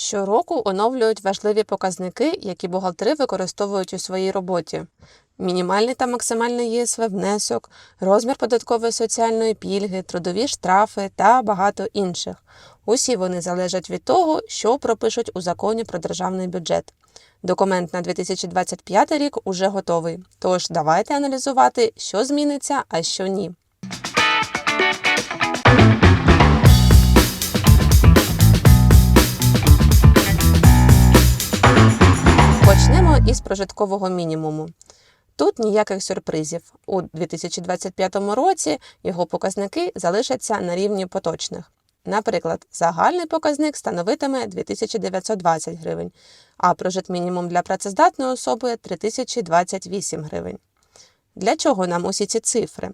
Щороку оновлюють важливі показники, які бухгалтери використовують у своїй роботі. Мінімальний та максимальний ЄСВ внесок, розмір податкової соціальної пільги, трудові штрафи та багато інших. Усі вони залежать від того, що пропишуть у законі про державний бюджет. Документ на 2025 рік уже готовий. Тож давайте аналізувати, що зміниться, а що ні. Із прожиткового мінімуму. Тут ніяких сюрпризів. У 2025 році його показники залишаться на рівні поточних. Наприклад, загальний показник становитиме 2920 гривень, а прожитмінімум для працездатної особи 3028 гривень. Для чого нам усі ці цифри?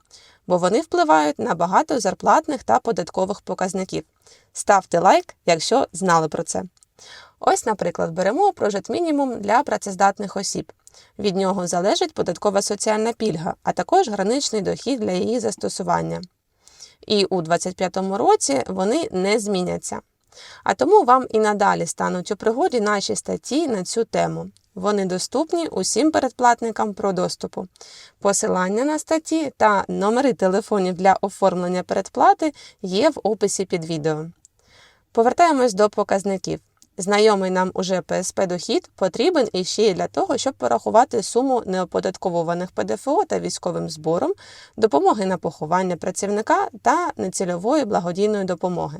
Бо вони впливають на багато зарплатних та податкових показників. Ставте лайк, якщо знали про це. Ось, наприклад, беремо прожитмінімум для працездатних осіб. Від нього залежить податкова соціальна пільга, а також граничний дохід для її застосування. І у 2025 році вони не зміняться. А тому вам і надалі стануть у пригоді наші статті на цю тему. Вони доступні усім передплатникам про доступу. Посилання на статті та номери телефонів для оформлення передплати є в описі під відео. Повертаємось до показників. Знайомий нам уже ПСП дохід потрібен іще й для того, щоб порахувати суму неоподатковуваних ПДФО та військовим збором, допомоги на поховання працівника та нецільової благодійної допомоги.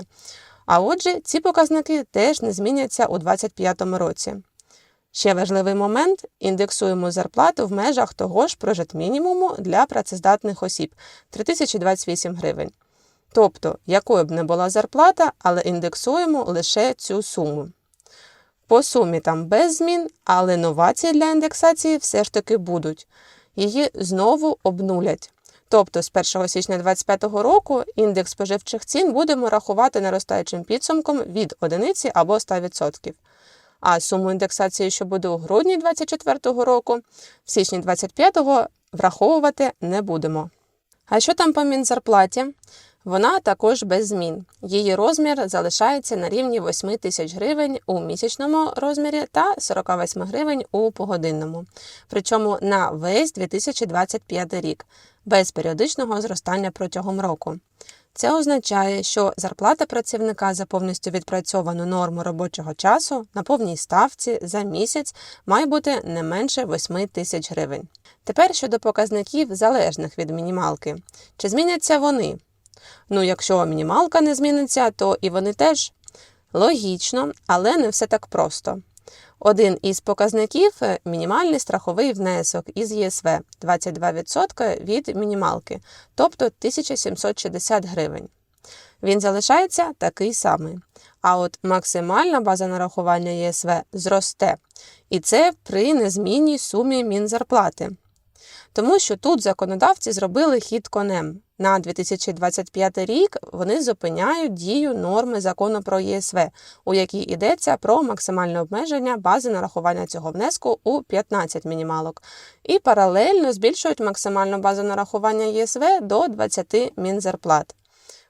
А отже, ці показники теж не зміняться у 2025 році. Ще важливий момент індексуємо зарплату в межах того ж прожитмінімуму для працездатних осіб 3028 гривень. Тобто, якою б не була зарплата, але індексуємо лише цю суму. По сумі там без змін, але новації для індексації все ж таки будуть. Її знову обнулять. Тобто з 1 січня 2025 року індекс споживчих цін будемо рахувати наростаючим підсумком від одиниці або 100%. А суму індексації, що буде у грудні 2024 року, в січні 2025 враховувати не будемо. А що там по мінзарплаті? Вона також без змін. Її розмір залишається на рівні 8 тисяч гривень у місячному розмірі та 48 гривень у погодинному. Причому на весь 2025 рік, без періодичного зростання протягом року. Це означає, що зарплата працівника за повністю відпрацьовану норму робочого часу на повній ставці за місяць має бути не менше 8 тисяч гривень. Тепер щодо показників залежних від мінімалки. Чи зміняться вони? Ну, якщо мінімалка не зміниться, то і вони теж логічно, але не все так просто. Один із показників мінімальний страховий внесок із ЄСВ 22% від мінімалки, тобто 1760 гривень. Він залишається такий самий. А от максимальна база нарахування ЄСВ зросте, і це при незмінній сумі мінзарплати. Тому що тут законодавці зробили хід конем. На 2025 рік вони зупиняють дію норми закону про ЄСВ, у якій йдеться про максимальне обмеження бази нарахування цього внеску у 15 мінімалок, і паралельно збільшують максимальну базу нарахування ЄСВ до 20 мінзарплат.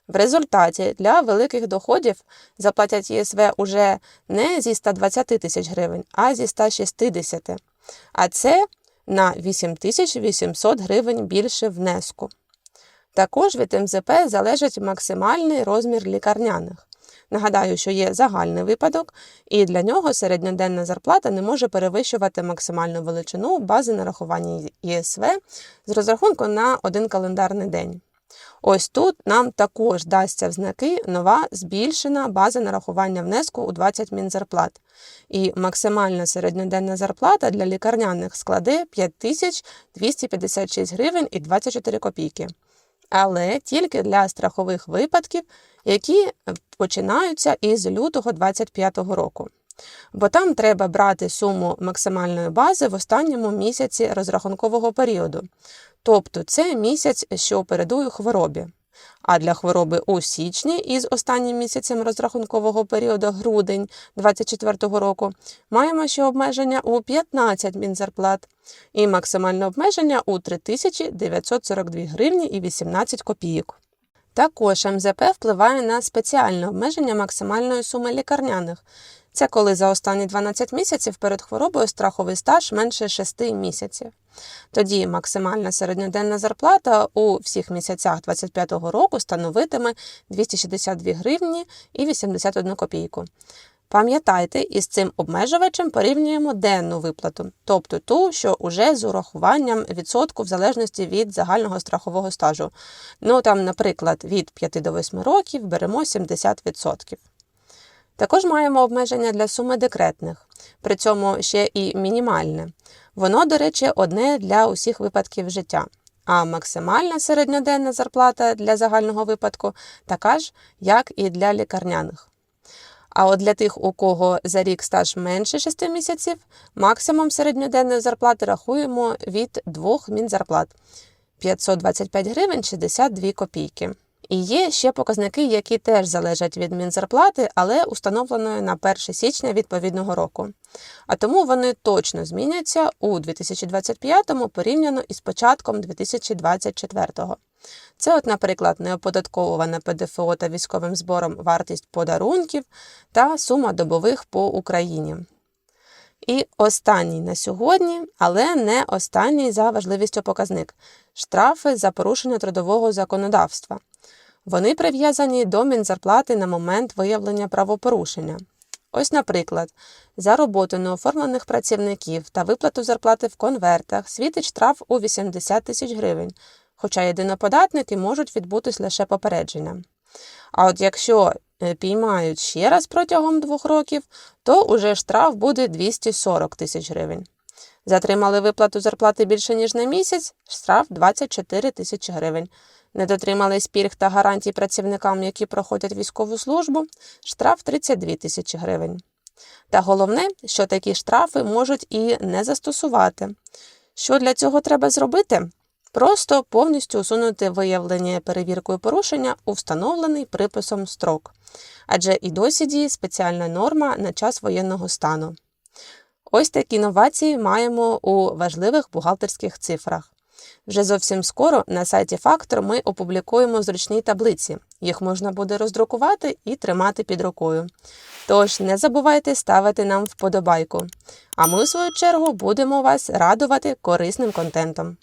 В результаті для великих доходів заплатять ЄСВ уже не зі 120 тисяч гривень, а зі 160. А це на 8800 гривень більше внеску. Також від МЗП залежить максимальний розмір лікарняних. Нагадаю, що є загальний випадок, і для нього середньоденна зарплата не може перевищувати максимальну величину бази нарахування ЄСВ з розрахунку на один календарний день. Ось тут нам також дасться в знаки нова збільшена база нарахування внеску у 20 мінзарплат. І максимальна середньоденна зарплата для лікарняних складе 5256 гривень і 24 копійки. Але тільки для страхових випадків, які починаються із лютого 2025 року. Бо там треба брати суму максимальної бази в останньому місяці розрахункового періоду. Тобто це місяць, що передує хворобі. А для хвороби у січні із останнім місяцем розрахункового періоду грудень 2024 року маємо ще обмеження у 15 мінзарплат і максимальне обмеження у 3942 гривні і 18 копійок. Також МЗП впливає на спеціальне обмеження максимальної суми лікарняних. Це коли за останні 12 місяців перед хворобою страховий стаж менше 6 місяців. Тоді максимальна середньоденна зарплата у всіх місяцях 2025 року становитиме 262 гривні і 81 копійку. Пам'ятайте, із цим обмежувачем порівнюємо денну виплату, тобто ту, що уже з урахуванням відсотку в залежності від загального страхового стажу. Ну там, наприклад, від 5 до 8 років беремо 70%. Також маємо обмеження для суми декретних, при цьому ще і мінімальне. Воно, до речі, одне для усіх випадків життя. А максимальна середньоденна зарплата для загального випадку така ж, як і для лікарняних. А от для тих, у кого за рік стаж менше 6 місяців, максимум середньоденної зарплати рахуємо від двох мінзарплат 525 гривень 62 копійки. І є ще показники, які теж залежать від мінзарплати, але установленої на 1 січня відповідного року. А тому вони точно зміняться у 2025-му порівняно із початком 2024-го. Це, от, наприклад, неоподатковуване ПДФО та військовим збором вартість подарунків та сума добових по Україні. І останній на сьогодні, але не останній за важливістю показник штрафи за порушення трудового законодавства. Вони прив'язані до мінзарплати на момент виявлення правопорушення. Ось, наприклад, за роботу неоформлених працівників та виплату зарплати в конвертах світить штраф у 80 тисяч гривень, хоча єдиноподатники можуть відбутись лише попередження. А от якщо піймають ще раз протягом двох років, то уже штраф буде 240 тисяч гривень. Затримали виплату зарплати більше ніж на місяць, штраф 24 тисячі гривень. Не дотримались пільг та гарантій працівникам, які проходять військову службу, штраф 32 тисячі гривень. Та головне, що такі штрафи можуть і не застосувати. Що для цього треба зробити? Просто повністю усунути виявлення перевіркою порушення у встановлений приписом строк, адже і досі діє спеціальна норма на час воєнного стану. Ось такі новації маємо у важливих бухгалтерських цифрах. Вже зовсім скоро на сайті Фактор ми опублікуємо зручні таблиці. Їх можна буде роздрукувати і тримати під рукою. Тож не забувайте ставити нам вподобайку. А ми, в свою чергу, будемо вас радувати корисним контентом.